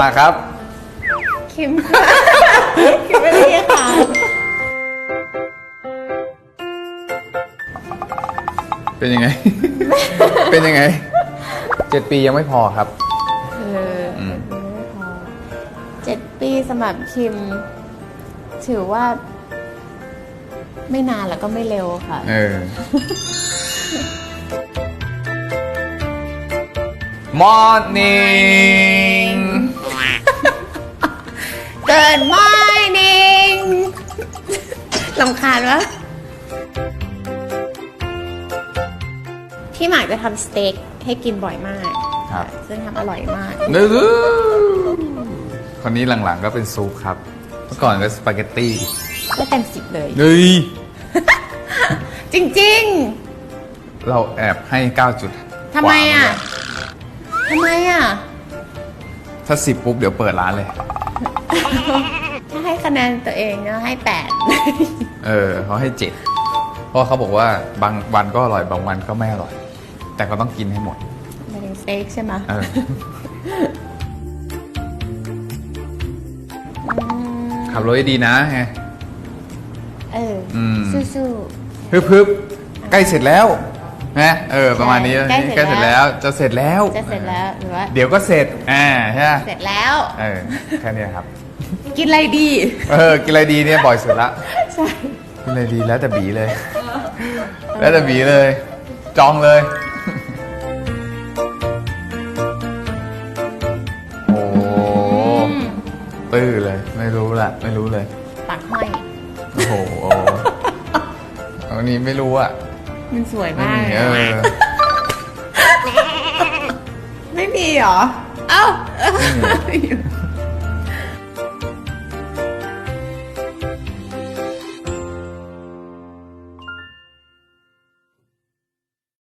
มาครับ คิมคิมไม่ได้ค่ะเป็นยังไง เป็นยังไงเจ็ดปียังไม่พอครับเอออืมไม่พอเจ็ดปีสำหรับคิม ถือว่า ไม่นานแล้วก็ไม่เร็วค่ะ เออ morning ลำคาญวะพี่หมากจะทำสเต็กให้กินบ่อยมาก ครับซึ่งทำอร่อยมากนึกคนนี้หลังๆก็เป็นซุปครับ เมื่อก่อนก็สปาเกตตี้ก็เต็มสิบเลย เฮ้ย จริงเราแอบให้ 9 จุดทำไมอะๆทำไมอะ ถ้า10ปุ๊บเดี๋ยวเปิดร้านเลยถ้าให้ คะแนนตัวเองนะให้แปด เออเขาให้7เพราะเขาบอกว่าบางวันก็อร่อยบางวันก็ไม่อร่อย แต่ก็ต้องกินให้หมดหมายถึงสเต็กใช่ไหมเออขับรถให้ดีนะไง เอออม สู้ฮึบฮึบใกล้เสร็จแล้ว นะเออ ประมาณนี้ใกล้เสร็จแล้วจะเสร็จแล้วๆจะเสร็จแล้วหรือว่าเดี๋ยวก็เสร็จอ่าใช่ไหมเสร็จแล้ว เออแค่เนี้ยครับ กินอะไรดี เออกินอะไรดีเนี่ยบ่อยสุดละใช่ กินอะไรดีแล้วแต่บีเลย แล้วแต่บีเลย จองเลย โอ้ตื้อเลย ไม่รู้ละไม่รู้เลยปักห้อย โอ้โหอันนี้ไม่รู้อะ มันสวยไม่มากมีเออไม่มีเหรอ เอ้าไม่มี